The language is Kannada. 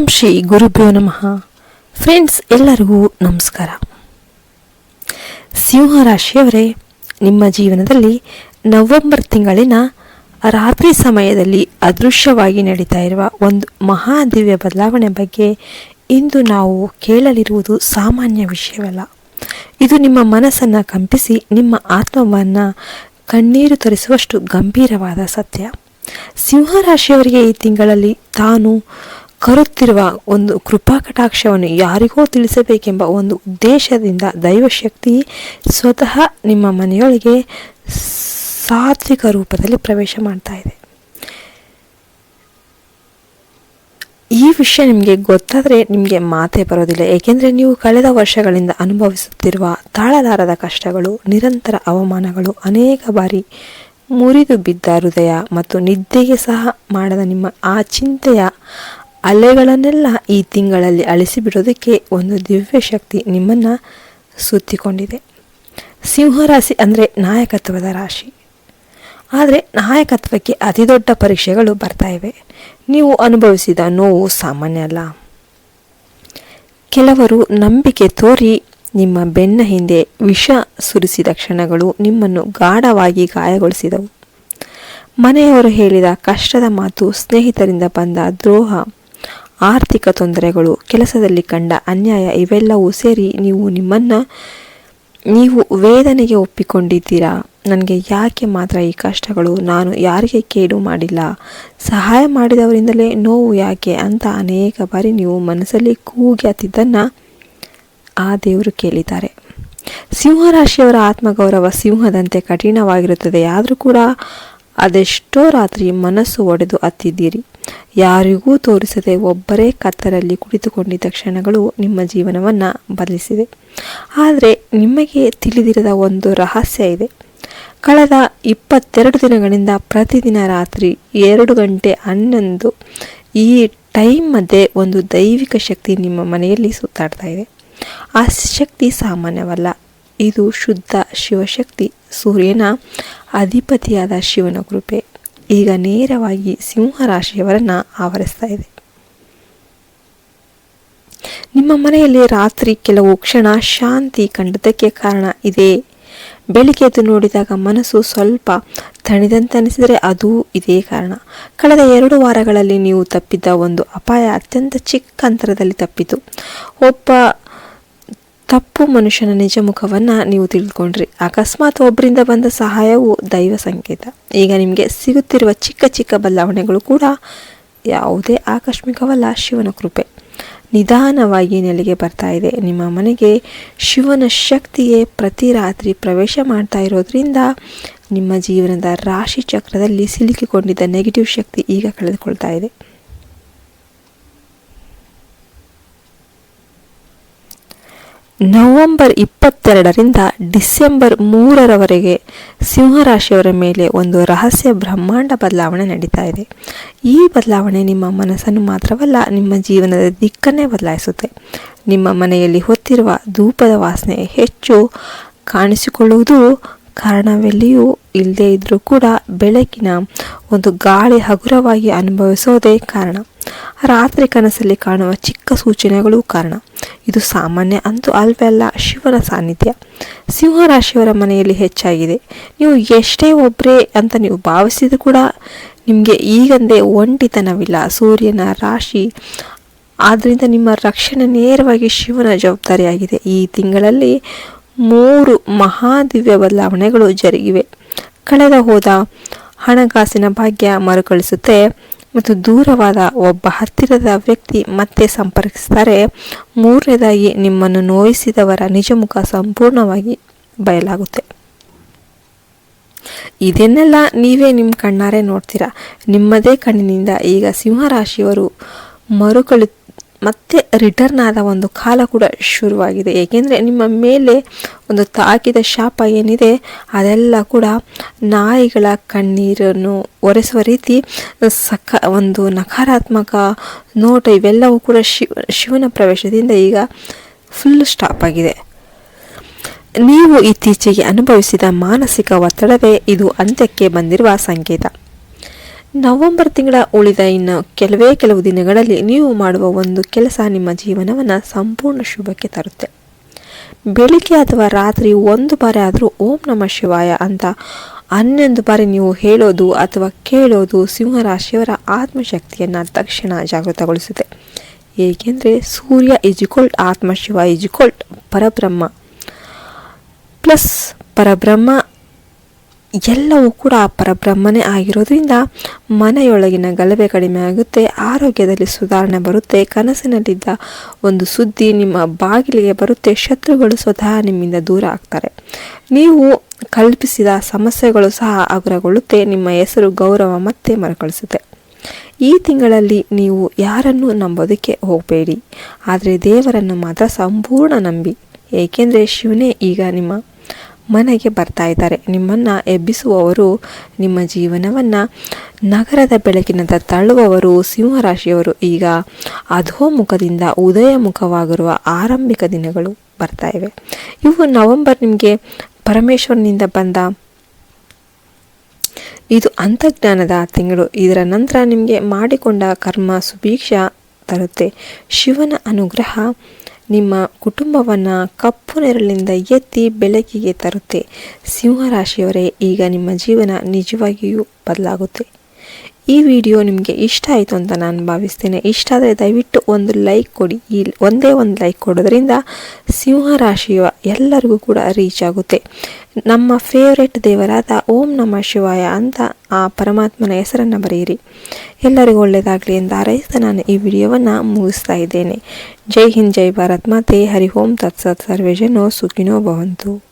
ಓಂ ಶ್ರೀ ಗುರುಭ್ಯೋ ನಮಃ. ಫ್ರೆಂಡ್ಸ್ ಎಲ್ಲರಿಗೂ ನಮಸ್ಕಾರ. ಸಿಂಹ ರಾಶಿಯವರೇ, ನಿಮ್ಮ ಜೀವನದಲ್ಲಿ ನವೆಂಬರ್ ತಿಂಗಳಿನ ರಾತ್ರಿ ಸಮಯದಲ್ಲಿ ಅದೃಶ್ಯವಾಗಿ ನಡೀತಾ ಇರುವ ಒಂದು ಮಹಾದಿವ್ಯ ಬದಲಾವಣೆ ಬಗ್ಗೆ ಇಂದು ನಾವು ಕೇಳಲಿರುವುದು ಸಾಮಾನ್ಯ ವಿಷಯವಲ್ಲ. ಇದು ನಿಮ್ಮ ಮನಸ್ಸನ್ನು ಕಂಪಿಸಿ, ನಿಮ್ಮ ಆತ್ಮವನ್ನು ಕಣ್ಣೀರು ತರಿಸುವಷ್ಟು ಗಂಭೀರವಾದ ಸತ್ಯ. ಸಿಂಹರಾಶಿಯವರಿಗೆ ಈ ತಿಂಗಳಲ್ಲಿ ತಾನು ಕರುತ್ತಿರುವ ಒಂದು ಕೃಪಾ ಕಟಾಕ್ಷವನ್ನು ಯಾರಿಗೋ ತಿಳಿಸಬೇಕೆಂಬ ಒಂದು ಉದ್ದೇಶದಿಂದ ದೈವಶಕ್ತಿ ಸ್ವತಃ ನಿಮ್ಮ ಮನೆಯೊಳಗೆ ಸಾತ್ವಿಕ ರೂಪದಲ್ಲಿ ಪ್ರವೇಶ ಮಾಡ್ತಾ ಇದೆ. ಈ ವಿಷಯ ನಿಮಗೆ ಗೊತ್ತಾದರೆ ನಿಮಗೆ ಮಾತೇ ಬರೋದಿಲ್ಲ. ಏಕೆಂದರೆ ನೀವು ಕಳೆದ ವರ್ಷಗಳಿಂದ ಅನುಭವಿಸುತ್ತಿರುವ ತಾಳಲಾರದ ಕಷ್ಟಗಳು, ನಿರಂತರ ಅವಮಾನಗಳು, ಅನೇಕ ಬಾರಿ ಮುರಿದು ಬಿದ್ದ ಹೃದಯ ಮತ್ತು ನಿದ್ದೆಗೆ ಸಹ ಮಾಡದ ನಿಮ್ಮ ಆ ಚಿಂತೆಯ ಅಲೆಗಳನ್ನೆಲ್ಲ ಈ ತಿಂಗಳಲ್ಲಿ ಅಳಿಸಿಬಿಡೋದಕ್ಕೆ ಒಂದು ದಿವ್ಯ ಶಕ್ತಿ ನಿಮ್ಮನ್ನು ಸುತ್ತಿಕೊಂಡಿದೆ. ಸಿಂಹರಾಶಿ ಅಂದರೆ ನಾಯಕತ್ವದ ರಾಶಿ. ಆದರೆ ನಾಯಕತ್ವಕ್ಕೆ ಅತಿದೊಡ್ಡ ಪರೀಕ್ಷೆಗಳು ಬರ್ತಾ ಇವೆ. ನೀವು ಅನುಭವಿಸಿದ ನೋವು ಸಾಮಾನ್ಯ ಅಲ್ಲ. ಕೆಲವರು ನಂಬಿಕೆ ತೋರಿ ನಿಮ್ಮ ಬೆನ್ನ ಹಿಂದೆ ವಿಷ ಸುರಿಸಿದ ಕ್ಷಣಗಳು ನಿಮ್ಮನ್ನು ಗಾಢವಾಗಿ ಗಾಯಗೊಳಿಸಿದವು. ಮನೆಯವರು ಹೇಳಿದ ಕಷ್ಟದ ಮಾತು ಸ್ನೇಹಿತರಿಂದ ಬಂದ ದ್ರೋಹ ಆರ್ಥಿಕ ತೊಂದರೆಗಳು ಕೆಲಸದಲ್ಲಿ ಕಂಡ ಅನ್ಯಾಯ ಇವೆಲ್ಲವೂ ಸೇರಿ ನೀವು ನಿಮ್ಮನ್ನು, ನೀವು ವೇದನೆಗೆ ಒಪ್ಪಿಕೊಂಡಿದ್ದೀರಾ? ನನಗೆ ಯಾಕೆ ಮಾತ್ರ ಈ ಕಷ್ಟಗಳು? ನಾನು ಯಾರಿಗೆ ಕೇಡು ಮಾಡಿಲ್ಲ? ಸಹಾಯ ಮಾಡಿದವರಿಂದಲೇ ನೋವು ಯಾಕೆ? ಅಂತ ಅನೇಕ ಬಾರಿ ನೀವು ಮನಸ್ಸಲ್ಲಿ ಕೂಗಿ ಹತ್ತಿದ್ದನ್ನು ಆ ದೇವರು ಕೇಳಿದ್ದಾರೆ. ಸಿಂಹರಾಶಿಯವರ ಆತ್ಮಗೌರವ ಸಿಂಹದಂತೆ ಕಠಿಣವಾಗಿರುತ್ತದೆ. ಆದರೂ ಕೂಡ ಅದೆಷ್ಟೋ ರಾತ್ರಿ ಮನಸ್ಸು ಒಡೆದು ಹತ್ತಿದ್ದೀರಿ. ಯಾರಿಗೂ ತೋರಿಸದೆ ಒಬ್ಬರೇ ಕತ್ತರಲ್ಲಿ ಕುಳಿತುಕೊಂಡಿದ್ದ ಕ್ಷಣಗಳು ನಿಮ್ಮ ಜೀವನವನ್ನು ಬದಲಿಸಿದೆ ಆದರೆ ನಿಮಗೆ ತಿಳಿದಿರದ ಒಂದು ರಹಸ್ಯ ಇದೆ. ಕಳೆದ ಇಪ್ಪತ್ತೆರಡು ದಿನಗಳಿಂದ ಪ್ರತಿದಿನ ರಾತ್ರಿ ಎರಡು ಗಂಟೆ ಹನ್ನೊಂದು ಈ ಟೈಮ್ ಮಧ್ಯೆ ಒಂದು ದೈವಿಕ ಶಕ್ತಿ ನಿಮ್ಮ ಮನೆಯಲ್ಲಿ ಸುತ್ತಾಡ್ತಾ ಇದೆ. ಆ ಶಕ್ತಿ ಸಾಮಾನ್ಯವಲ್ಲ. ಇದು ಶುದ್ಧ ಶಿವಶಕ್ತಿ. ಸೂರ್ಯನ ಅಧಿಪತಿಯಾದ ಶಿವನ ಕೃಪೆ. ಈಗ ನೇರವಾಗಿ ಸಿಂಹರಾಶಿಯವರನ್ನು ಆವರಿಸ್ತಾ ಇದೆ. ನಿಮ್ಮ ಮನೆಯಲ್ಲಿ ರಾತ್ರಿ ಕೆಲವು ಕ್ಷಣ ಶಾಂತಿ ಕಂಡದಕ್ಕೆ ಕಾರಣ ಇದೆ. ಬೆಳಿಗ್ಗೆ ಎದ್ದು ನೋಡಿದಾಗ ಮನಸ್ಸು ಸ್ವಲ್ಪ ತಣಿದಂತನಿಸಿದರೆ ಅದು ಇದೇ ಕಾರಣ. ಕಳೆದ ಎರಡು ವಾರಗಳಲ್ಲಿ ನೀವು ತಪ್ಪಿದ್ದ ಒಂದು ಅಪಾಯ ಅತ್ಯಂತ ಚಿಕ್ಕ ಅಂತರದಲ್ಲಿ ತಪ್ಪಿತು. ಒಬ್ಬ ತಪ್ಪು ಮನುಷ್ಯನ ನಿಜ ಮುಖವನ್ನು ನೀವು ತಿಳ್ಕೊಂಡ್ರಿ ಅಕಸ್ಮಾತ್ ಒಬ್ಬರಿಂದ ಬಂದ ಸಹಾಯವು ದೈವ ಸಂಕೇತ. ಈಗ ನಿಮಗೆ ಸಿಗುತ್ತಿರುವ ಚಿಕ್ಕ ಚಿಕ್ಕ ಬದಲಾವಣೆಗಳು ಕೂಡ ಯಾವುದೇ ಆಕಸ್ಮಿಕವಲ್ಲ, ಶಿವನ ಕೃಪೆ. ನಿಧಾನವಾಗಿ ನೆಲೆಗೆ ಬರ್ತಾ ಇದೆ. ನಿಮ್ಮ ಮನೆಗೆ ಶಿವನ ಶಕ್ತಿಯೇ ಪ್ರತಿ ರಾತ್ರಿ ಪ್ರವೇಶ ಮಾಡ್ತಾ ಇರೋದ್ರಿಂದ ನಿಮ್ಮ ಜೀವನದ ರಾಶಿ ಚಕ್ರದಲ್ಲಿ ಸಿಲುಕಿಕೊಂಡಿದ್ದ ನೆಗೆಟಿವ್ ಶಕ್ತಿ ಈಗ ಕಳೆದುಕೊಳ್ತಾ ಇದೆ. ನವೆಂಬರ್ ಇಪ್ಪತ್ತೆರಡರಿಂದ ಡಿಸೆಂಬರ್ ಮೂರರವರೆಗೆ ಸಿಂಹರಾಶಿಯವರ ಮೇಲೆ ಒಂದು ರಹಸ್ಯ ಬ್ರಹ್ಮಾಂಡ ಬದಲಾವಣೆ ನಡೀತಾ ಇದೆ. ಈ ಬದಲಾವಣೆ ನಿಮ್ಮ ಮನಸ್ಸನ್ನು ಮಾತ್ರವಲ್ಲ, ನಿಮ್ಮ ಜೀವನದ ದಿಕ್ಕನ್ನೇ ಬದಲಾಯಿಸುತ್ತೆ. ನಿಮ್ಮ ಮನೆಯಲ್ಲಿ ಹೊತ್ತಿರುವ ಧೂಪದ ವಾಸನೆ ಹೆಚ್ಚು ಕಾಣಿಸಿಕೊಳ್ಳುವುದು ಕಾರಣವೆಲ್ಲಿಯೂ ಇಲ್ಲದೇ ಇದ್ದರೂ ಕೂಡ ಬೆಳಕಿನ ಒಂದು ಗಾಳಿ ಹಗುರವಾಗಿ ಅನುಭವಿಸೋದೇ ಕಾರಣ. ರಾತ್ರಿ ಕನಸಲ್ಲಿ ಕಾಣುವ ಚಿಕ್ಕ ಸೂಚನೆಗಳು ಕಾರಣ. ಇದು ಸಾಮಾನ್ಯ ಅಂತೂ ಅಲ್ಲ, ಶಿವನ ಸಾನ್ನಿಧ್ಯ. ಸಿಂಹರಾಶಿಯವರ ಮನೆಯಲ್ಲಿ ಹೆಚ್ಚಾಗಿದೆ. ನೀವು ಎಷ್ಟೇ ಒಬ್ಬರೇ ಅಂತ ನೀವು ಭಾವಿಸಿದ್ರು ಕೂಡ ನಿಮಗೆ ಈಗಂದೇ ಒಂಟಿತನವಿಲ್ಲ. ಸೂರ್ಯನ ರಾಶಿ ಆದ್ದರಿಂದ ನಿಮ್ಮ ರಕ್ಷಣೆ ನೇರವಾಗಿ ಶಿವನ ಜವಾಬ್ದಾರಿಯಾಗಿದೆ. ಈ ತಿಂಗಳಲ್ಲಿ ಮೂರು ಮಹಾದಿವ್ಯ ಬದಲಾವಣೆಗಳು ಜರುಗಿವೆ. ಕಳೆದ ಹೋದ ಹಣಕಾಸಿನ ಭಾಗ್ಯ ಮರುಕಳಿಸುತ್ತೆ. ಮತ್ತು ದೂರವಾದ ಒಬ್ಬ ಹತ್ತಿರದ ವ್ಯಕ್ತಿ ಮತ್ತೆ ಸಂಪರ್ಕಿಸ್ತಾರೆ ಮೂರನೇದಾಗಿ ನಿಮ್ಮನ್ನು ನೋಯಿಸಿದವರ ನಿಜಮುಖ ಸಂಪೂರ್ಣವಾಗಿ ಬಯಲಾಗುತ್ತೆ. ಇದನ್ನೆಲ್ಲ ನೀವೇ ನಿಮ್ಮ ಕಣ್ಣಾರೆ ನೋಡ್ತೀರಾ? ನಿಮ್ಮದೇ ಕಣ್ಣಿನಿಂದ ಈಗ ಸಿಂಹರಾಶಿಯವರು ಮರುಕಳಿ ಮತ್ತೆ ರಿಟರ್ನ್ ಆದ ಒಂದು ಕಾಲ ಕೂಡ ಶುರುವಾಗಿದೆ. ಏಕೆಂದರೆ ನಿಮ್ಮ ಮೇಲೆ ಒಂದು ತಾಕಿದ ಶಾಪ ಏನಿದೆ, ಅದೆಲ್ಲ ಕೂಡ ನಾಯಿಗಳ ಕಣ್ಣೀರನ್ನು ಒರೆಸುವ ರೀತಿ ಸಕ, ಒಂದು ನಕಾರಾತ್ಮಕ ನೋಟ ಇವೆಲ್ಲವೂ ಕೂಡ ಶಿವ ಶಿವನ ಪ್ರವೇಶದಿಂದ ಈಗ ಫುಲ್ ಸ್ಟಾಪ್ ಆಗಿದೆ. ನೀವು ಇತ್ತೀಚೆಗೆ ಅನುಭವಿಸಿದ ಮಾನಸಿಕ ಒತ್ತಡವೇ ಇದು ಅಂತ್ಯಕ್ಕೆ ಬಂದಿರುವ ಸಂಕೇತ. ನವೆಂಬರ್ ತಿಂಗಳ ಉಳಿದ ಇನ್ನು ಕೆಲವೇ ಕೆಲವು ದಿನಗಳಲ್ಲಿ ನೀವು ಮಾಡುವ ಒಂದು ಕೆಲಸ ನಿಮ್ಮ ಜೀವನವನ್ನು ಸಂಪೂರ್ಣ ಶುಭಕ್ಕೆ ತರುತ್ತೆ. ಬೆಳಿಗ್ಗೆ ಅಥವಾ ರಾತ್ರಿ ಒಂದು ಬಾರಿ ಆದರೂ ಓಂ ನಮ ಶಿವಾಯ ಅಂತ ಹನ್ನೊಂದು ಬಾರಿ ನೀವು ಹೇಳೋದು ಅಥವಾ ಕೇಳೋದು ಸಿಂಹರಾಶಿಯವರ ಆತ್ಮಶಕ್ತಿಯನ್ನು ತಕ್ಷಣ ಜಾಗೃತಗೊಳಿಸುತ್ತೆ. ಏಕೆಂದರೆ ಸೂರ್ಯ ಆತ್ಮ ಆತ್ಮಶಿವ ಇಜಿಕೋಲ್ಟ್ ಪರಬ್ರಹ್ಮ. ಪ್ಲಸ್ ಪರಬ್ರಹ್ಮ ಎಲ್ಲವೂ ಕೂಡ ಪರಬ್ರಹ್ಮನೇ ಆಗಿರೋದ್ರಿಂದ ಮನೆಯೊಳಗಿನ ಗಲಭೆ ಕಡಿಮೆ ಆಗುತ್ತೆ, ಆರೋಗ್ಯದಲ್ಲಿ ಸುಧಾರಣೆ ಬರುತ್ತೆ, ಕನಸಿನಲ್ಲಿದ್ದ ಒಂದು ಸುದ್ದಿ ನಿಮ್ಮ ಬಾಗಿಲಿಗೆ ಬರುತ್ತೆ, ಶತ್ರುಗಳು ಸ್ವತಃ ನಿಮ್ಮಿಂದ ದೂರ ಆಗ್ತಾರೆ. ನೀವು ಕಲ್ಪಿಸಿದ ಸಮಸ್ಯೆಗಳು ಸಹ ಹಗುರಗೊಳ್ಳುತ್ತೆ, ನಿಮ್ಮ ಹೆಸರು ಗೌರವ ಮತ್ತೆ ಮರುಕಳಿಸುತ್ತೆ. ಈ ತಿಂಗಳಲ್ಲಿ ನೀವು ಯಾರನ್ನು ನಂಬೋದಕ್ಕೆ ಹೋಗಬೇಡಿ, ಆದರೆ ದೇವರನ್ನು ಮಾತ್ರ ಸಂಪೂರ್ಣ ನಂಬಿ, ಏಕೆಂದರೆ ಶಿವನೇ ಈಗ ನಿಮ್ಮ ಮನೆಗೆ ಬರ್ತಾ ಇದ್ದಾರೆ. ನಿಮ್ಮನ್ನು ಎಬ್ಬಿಸುವವರು, ನಿಮ್ಮ ಜೀವನವನ್ನು ನಗರದ ಬೆಳಕಿನಂತ ತಳ್ಳುವವರು, ಸಿಂಹರಾಶಿಯವರು. ಈಗ ಅಧೋಮುಖದಿಂದ ಉದಯಮುಖವಾಗಿರುವ ಆರಂಭಿಕ ದಿನಗಳು ಬರ್ತಾ ಇವೆ. ಇವು ನವೆಂಬರ್ ನಿಮಗೆ ಪರಮೇಶ್ವರನಿಂದ ಬಂದ ಇದು ಅಂತಜ್ಞಾನದ ತಿಂಗಳು. ಇದರ ನಂತರ ನಿಮಗೆ ಮಾಡಿಕೊಂಡ ಕರ್ಮ ಸುಭೀಕ್ಷ ತರುತ್ತೆ. ಶಿವನ ಅನುಗ್ರಹ ನಿಮ್ಮ ಕುಟುಂಬವನ್ನು ಕಪ್ಪು ನೆರಳಿನಿಂದ ಎತ್ತಿ ಬೆಳಕಿಗೆ ತರುತ್ತೆ. ಸಿಂಹರಾಶಿಯವರೇ ಈಗ ನಿಮ್ಮ ಜೀವನ ನಿಜವಾಗಿಯೂ ಬದಲಾಗುತ್ತೆ. ಈ ವಿಡಿಯೋ ನಿಮಗೆ ಇಷ್ಟ ಆಯಿತು ಅಂತ ನಾನು ಭಾವಿಸ್ತೇನೆ. ಇಷ್ಟ ಆದರೆ ದಯವಿಟ್ಟು ಒಂದು ಲೈಕ್ ಕೊಡಿ. ಈ ಒಂದೇ ಒಂದು ಲೈಕ್ ಕೊಡೋದ್ರಿಂದ ಸಿಂಹರಾಶಿಯ ಎಲ್ಲರಿಗೂ ಕೂಡ ರೀಚ್ ಆಗುತ್ತೆ. ನಮ್ಮ ಫೇವರೆಟ್ ದೇವರಾದ ಓಂ ನಮ ಶಿವಾಯ ಅಂತ ಆ ಪರಮಾತ್ಮನ ಹೆಸರನ್ನು ಬರೆಯಿರಿ. ಎಲ್ಲರಿಗೂ ಒಳ್ಳೆಯದಾಗಲಿ ಎಂದು ಹಾರೈಸಿದ ನಾನು ಈ ವಿಡಿಯೋವನ್ನು ಮುಗಿಸ್ತಾ ಇದ್ದೇನೆ. ಜೈ ಹಿಂದ್, ಜೈ ಭಾರತ್. ಮಾತೆ, ಹರಿ ಓಂ. ತತ್ಸತ್ ಸರ್ವೇಜನೋ ಸುಖಿನೋ ಭವಂತು.